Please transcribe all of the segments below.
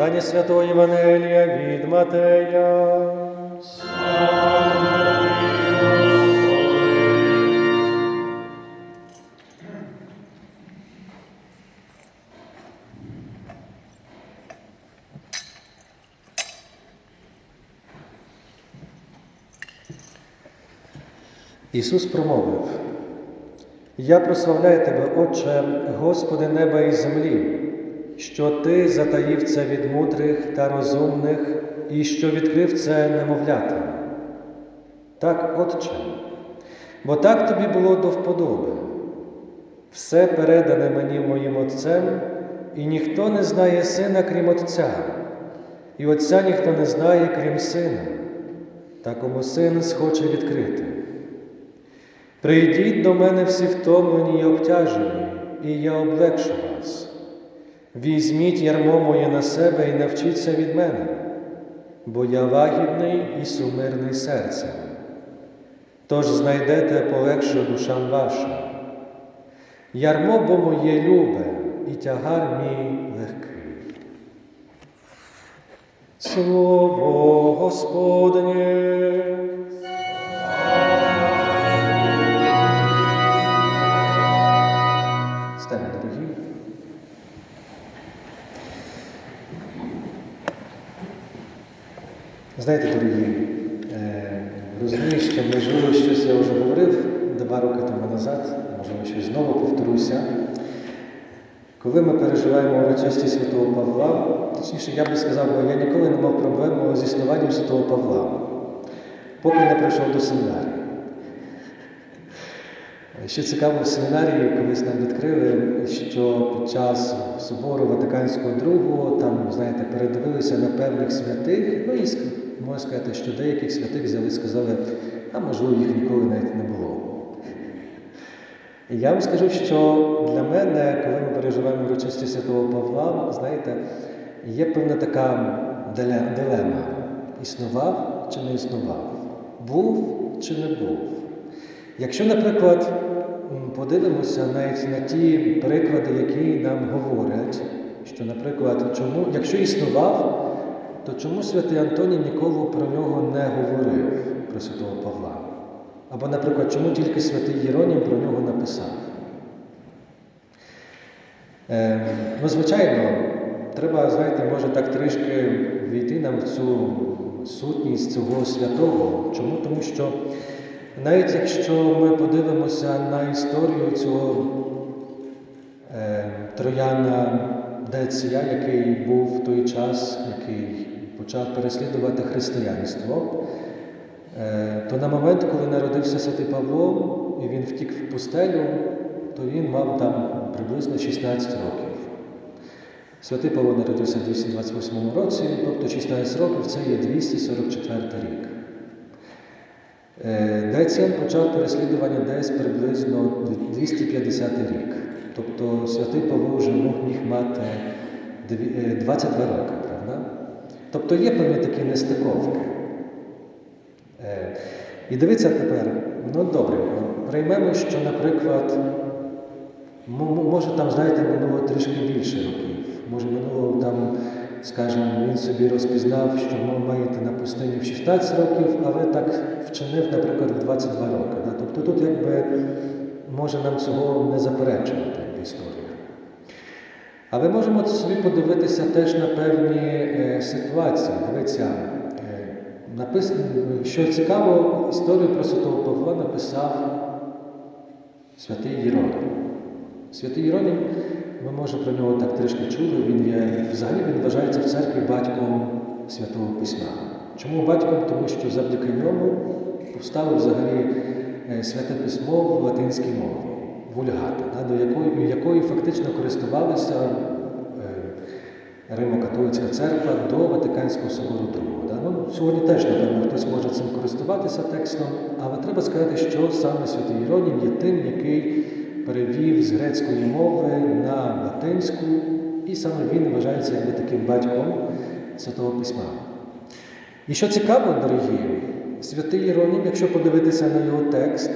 Читання Святого Євангелія від Матея. Ісус промовив, Я прославляю Тебе, Отче, Господи неба і землі, що Ти затаїв це від мудрих та розумних і що відкрив це немовлятам. Так, Отче, бо так тобі було до вподоби. Все передане мені моїм Отцем, і ніхто не знає сина, крім Отця, і Отця ніхто не знає, крім Сина, та кому син схоче відкрити. Прийдіть до мене всі втомлені й обтяжені, і я облегшу вас. Візьміть ярмо моє на себе і навчіться від мене, бо я лагідний і сумирний серцем. Тож знайдете полегшу душам вашим. Ярмо бо моє любе, і тягар мій легкий. Слово Господнє. Знаєте, дорогі, е, розумію, що можливо щось я вже говорив два роки тому назад, можливо, щось знову повторюся. Коли ми переживаємо урочисті Святого Павла, точніше, я би сказав, бо я ніколи не мав проблему з існуванням Святого Павла, поки не прийшов до семінарії. Що цікаво, в семінарії колись нам відкрили, що під час собору Ватиканського II там, знаєте, передивилися на певних святих, ну і можна сказати, що деяких святих взяли і сказали, а можливо, їх ніколи навіть не було. Я вам скажу, що для мене, коли ми переживаємо урочисті Святого Павла, знаєте, є певна така дилема: існував чи не існував, був чи не був. Якщо, наприклад, подивимося навіть на ті приклади, які нам говорять, що, наприклад, чому, якщо існував, то чому святий Антоній ніколи про нього не говорив, про святого Павла? Або, наприклад, чому тільки святий Єронім про нього написав? Е, ну, звичайно, треба, знаєте, може так трішки війти нам в цю сутність цього святого. Чому? Тому що навіть якщо ми подивимося на історію цього е, Трояна Деція, який був в той час, який почав переслідувати християнство, е, то на момент, коли народився святий Павло, і він втік в пустелю, то він мав там приблизно 16 років. Святий Павло народився в 228 році, тобто 16 років це є 244 рік. Е, Деціан почав переслідування десь приблизно 250 рік. Тобто святий Павло вже міг мати е, 22 роки, правда? Тобто є певні такі нестиковки. Е, І дивіться тепер, ну добре, приймемо, що, наприклад, може там, знаєте, минуло трішки більше років. Може, минуло там, скажімо, він собі розпізнав, що ви маєте на пустині в 16 років, але так вчинив, наприклад, в 22 роки. Да? Тобто тут якби може нам цього не заперечувати в історії. Але можемо собі подивитися теж на певні е, ситуації. Дивіться, е, написано, що цікаво, історію про Святого Павла написав святий Єронім. Святий Єронім, ми може про нього так трішки чули, він є, взагалі він вважається в церкві батьком Святого Письма. Чому батьком? Тому що завдяки ньому повстало взагалі е, святе письмо в латинській мові, вульгата, да, до якої, якою фактично користувалися е, Римо-католицька церква до Ватиканського собору II. Да? Ну, сьогодні теж, напевно, хтось може цим користуватися текстом, але треба сказати, що саме Святий Єронім є тим, який перевів з грецької мови на латинську, і саме він вважається якби таким батьком Святого Письма. І що цікаво, дорогі, святий Єронім, якщо подивитися на його текст,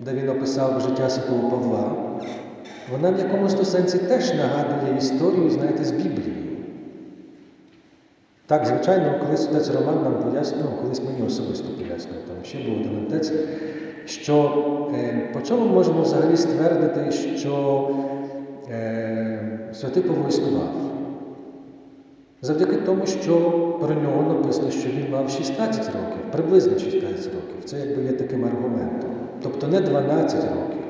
де він описав життя Святого Павла, вона в якомусь сенсі теж нагадує історію, знаєте, з Біблії. Так, звичайно, колись отець Роман нам пояснював, ну, колись мені особисто пояснював, там ще був один отець, що е, по чому можемо взагалі ствердити, що е, святий Павло існував? Завдяки тому, що про нього написано, що він мав 16 років, приблизно 16 років. Це якби є таким аргументом. Тобто не 12 років,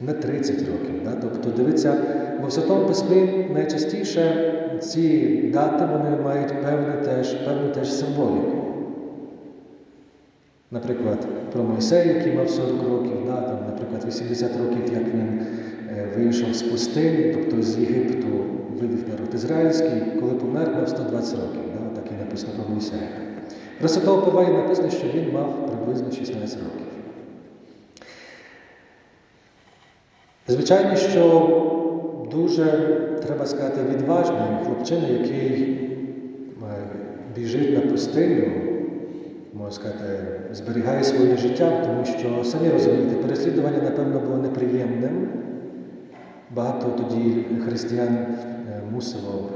не 30 років. Да? Тобто, дивіться, бо в Святому Письмі найчастіше ці дати вони мають певну теж, певну теж символіку. Наприклад, про Мойсея, який мав 40 років, да, там, наприклад, 80 років, як він е, вийшов з пустині, тобто з Єгипту вивів народ ізраїльський, коли помер, мав 120 років. Да, так і написано про Мойсея. Про Святого Павла написано, що він мав приблизно 16 років. Звичайно, що дуже, треба сказати, відважний хлопчина, який е, біжить на пустиню, можна сказати, зберігає своє життя, тому що, самі розумієте, переслідування, напевно, було неприємним. Багато тоді християн е, мусило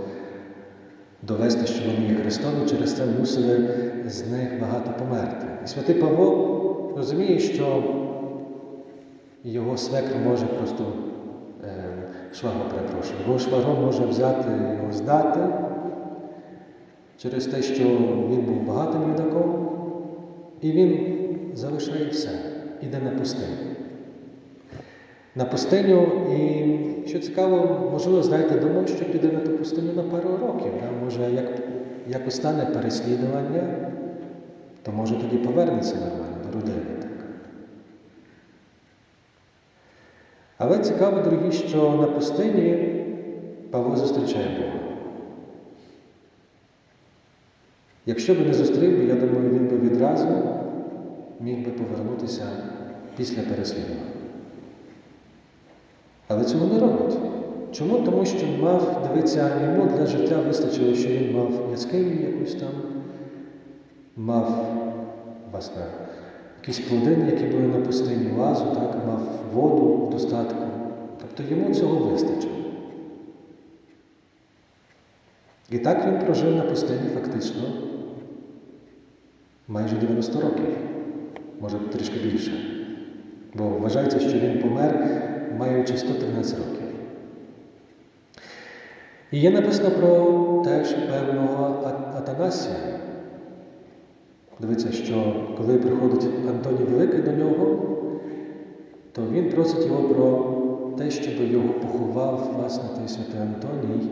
довести, що вони є Христові, через це мусили з них багато померти. І святий Павло розуміє, що його свекр може просто е, швагро перепрошую, його швагро може взяти його здати через те, що він був багатим юдаком, і він залишає все, іде на пустиню. На пустиню, і що цікаво, можливо, знаєте, думав, що піде на ту пустиню на пару років. Да? Може, як, як остане переслідування, то може тоді повернеться нормально до родини. Так? Але цікаво, дорогі, що на пустині Павло зустрічає Бога. Якщо би не зустрів, я думаю, він би відразу міг би повернутися після переслідування. Але цього не робить. Чому? Тому що мав, дивиться, йому для життя вистачило, що він мав яскиню якусь там, мав власне, якісь плодини, які були на пустині, лазу, так, мав воду в достатку. Тобто йому цього вистачило. І так він прожив на пустині фактично майже 90 років, може трішки більше. Бо вважається, що він помер, маючи 113 років. І є написано про теж певного Атанасія. Дивіться, що коли приходить Антоній Великий до нього, то він просить його про те, щоб його поховав, власне, той святий Антоній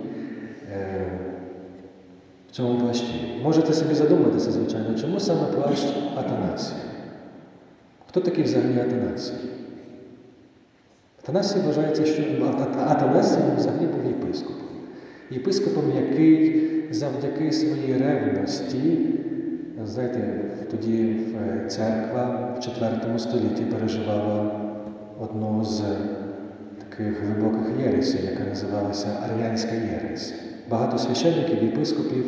е, в цьому плащі. Можете собі задуматися, звичайно, чому саме плащ Атанасія? Хто такий взагалі Атанасій? Атанасій вважається, що Атанасій взагалі був єпископом. Єпископом, який завдяки своїй ревності, знаєте, тоді церква в IV столітті переживала одну з таких глибоких єресів, яка називалася Ар'янська єресь. Багато священників, єпископів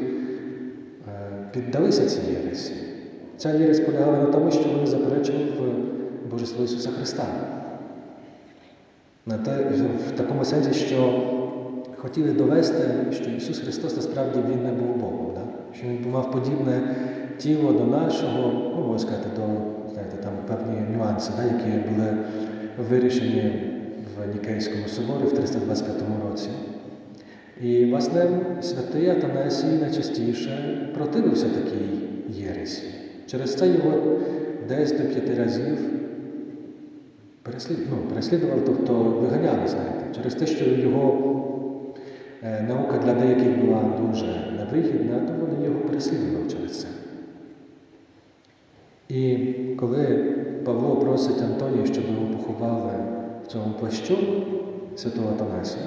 піддалися цій єресі. Ця єресь полягала на тому, що вони заперечували Божество Ісуса Христа. На те, в такому сенсі, що хотіли довести, що Ісус Христос насправді Він не був Богом, да? що Він мав подібне тіло до нашого, ну, можна сказати, до знаєте, там певні нюанси, да, які були вирішені в Нікейському соборі в 325 році. І, власне, святий Атанасій найчастіше противився такій єресі. Через це його десь до п'яти разів переслід... ну, переслідував, тобто виганяли, знаєте, через те, що його е, наука для деяких була дуже невигідна, то вони його переслідували через це. І коли Павло просить Антонію, щоб його поховали в цьому плащу святого Атанасія,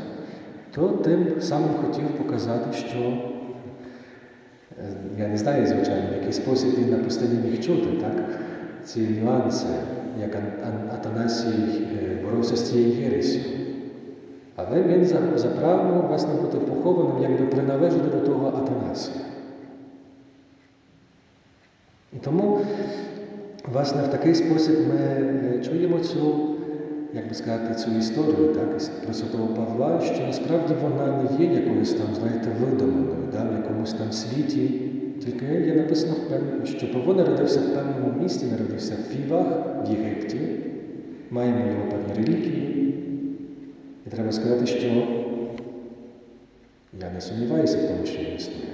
то тим самим хотів показати, що я не знаю, звичайно, в який спосіб він на пустині міг чути, так? ці нюанси, як Атанасій боровся з цією єресю. Але він заправив власне бути похованим, якби приналежати до того Атанасія. І тому, власне, в такий спосіб ми чуємо цю як би сказати, цю історію так, про святого Павла, що насправді вона не є якоюсь там, знаєте, видуманою, да, в якомусь там світі. Тільки є написано, що Павло народився в певному місті, народився в Фівах, в Єгипті. Маємо його певні реліквії. І треба сказати, що я не сумніваюся в тому, що він існує,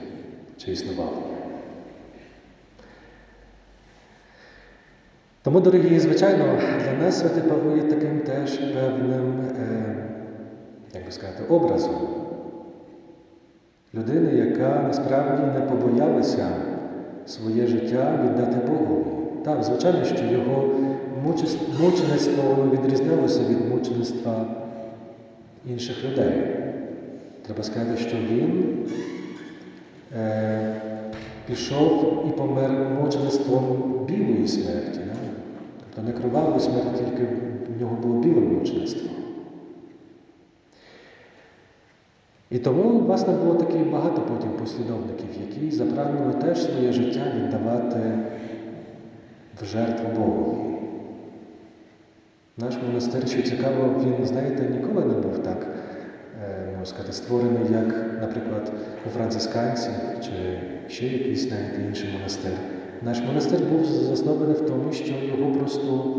чи існував. Тому, дорогі, звичайно, для нас святий Павло є таким теж певним, е, як би сказати, образом людини, яка насправді не побоялася своє життя віддати Богові. Так, звичайно, що його мучеництво відрізнялося від мучеництва інших людей. Треба сказати, що він е, пішов і помер мучеництвом білої смерті. Тобто не кровавої смерті, тільки в нього було біле мучеництво. І тому, власне, було таки багато потім послідовників, які запрагнули теж своє життя віддавати в жертву Богові. Наш монастир, що цікаво, він, знаєте, ніколи не був так, е, можна сказати, створений, як, наприклад, у францисканців чи ще якийсь знаєте, інший монастир. Наш монастир був заснований в тому, що його просто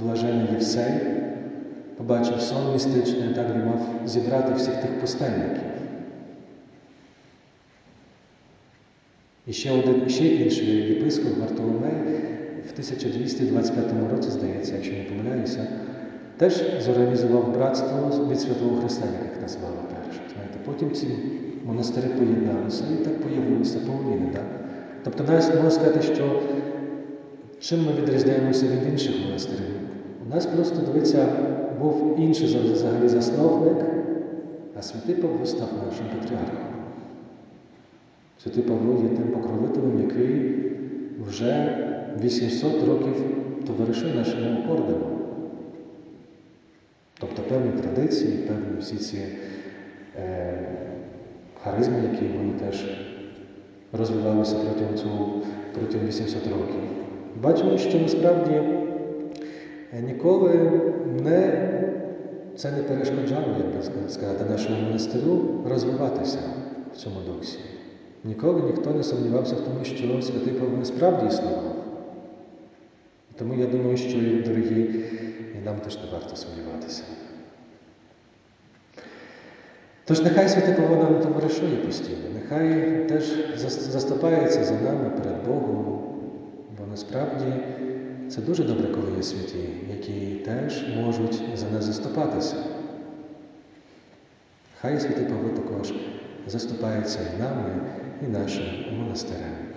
блажений Євсей побачив сон містичний, так він мав зібрати всіх тих пустельників. І ще один, ще інший єпископ Вартоломей в 1225 році, здається, якщо не помиляюся, теж зорганізував братство від Святого Христа, як їх назвали перше. Знаєте, потім ці монастири поєдналися і так появилися поволіни. Тобто навіть можна сказати, що чим ми відрізняємося від інших монастирів? У нас просто, дивіться, був інший взагалі засновник, а святий Павло став нашим патріархом. Святий Павло є тим покровителем, який вже 800 років товаришує нашому ордену. Тобто певні традиції, певні всі ці е, харизми, які вони теж розвивалися протягом цього, протягом 800 років. Бачимо, що насправді е, ніколи не, це не перешкоджало, як би сказати, нашому монастирю розвиватися в цьому дусі. Ніколи ніхто не сумнівався в тому, що святий Павло справді існував. Тому я думаю, що, дорогі, і нам теж не варто сумніватися. Тож нехай святе Павло нам товаришує постійно, нехай теж заступається за нами перед Богом, бо насправді це дуже добре, коли є святі, які теж можуть за нас заступатися. Хай святий Павло також заступається і нами, і нашим монастирем.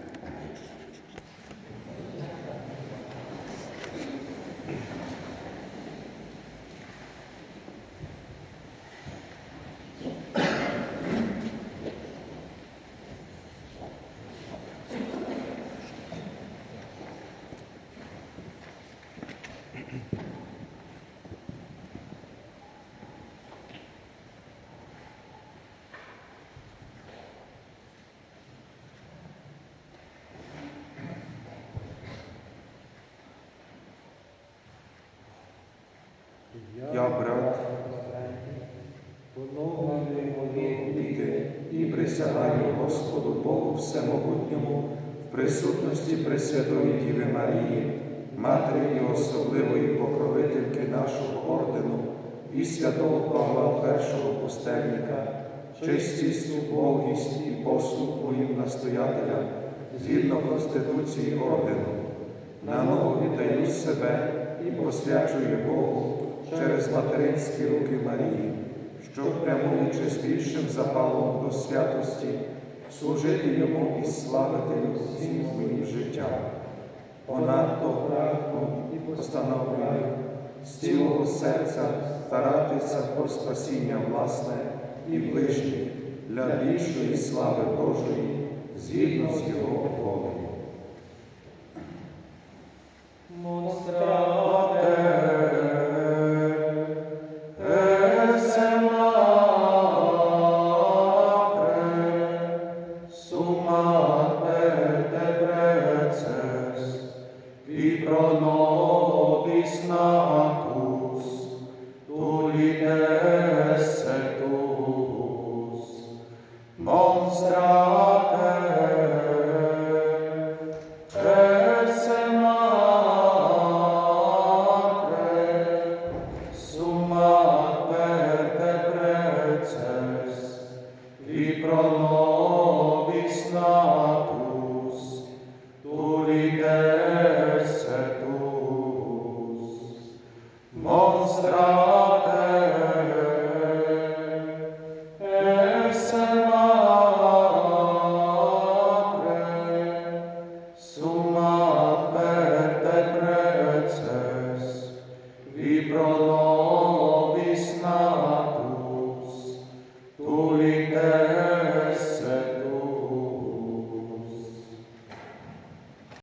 І присягаю Господу Богу Всемогутньому в присутності Пресвятої Діви Марії, Матері і особливої покровительки нашого ордену і святого Павла Першого пустельника, чистість, Богість і послуг моїм настоятелям згідно Конституції ордену. На ногу віддаю себе і посвячую Богу через материнські руки Марії, щоб прямуючи з більшим запалом до святості, служити йому і славити його всім своїм життям. Понадто прагну і постановляю з цілого серця старатися про спасіння власне і ближніх для більшої слави Божої згідно з його волею. Mostrar Krishna.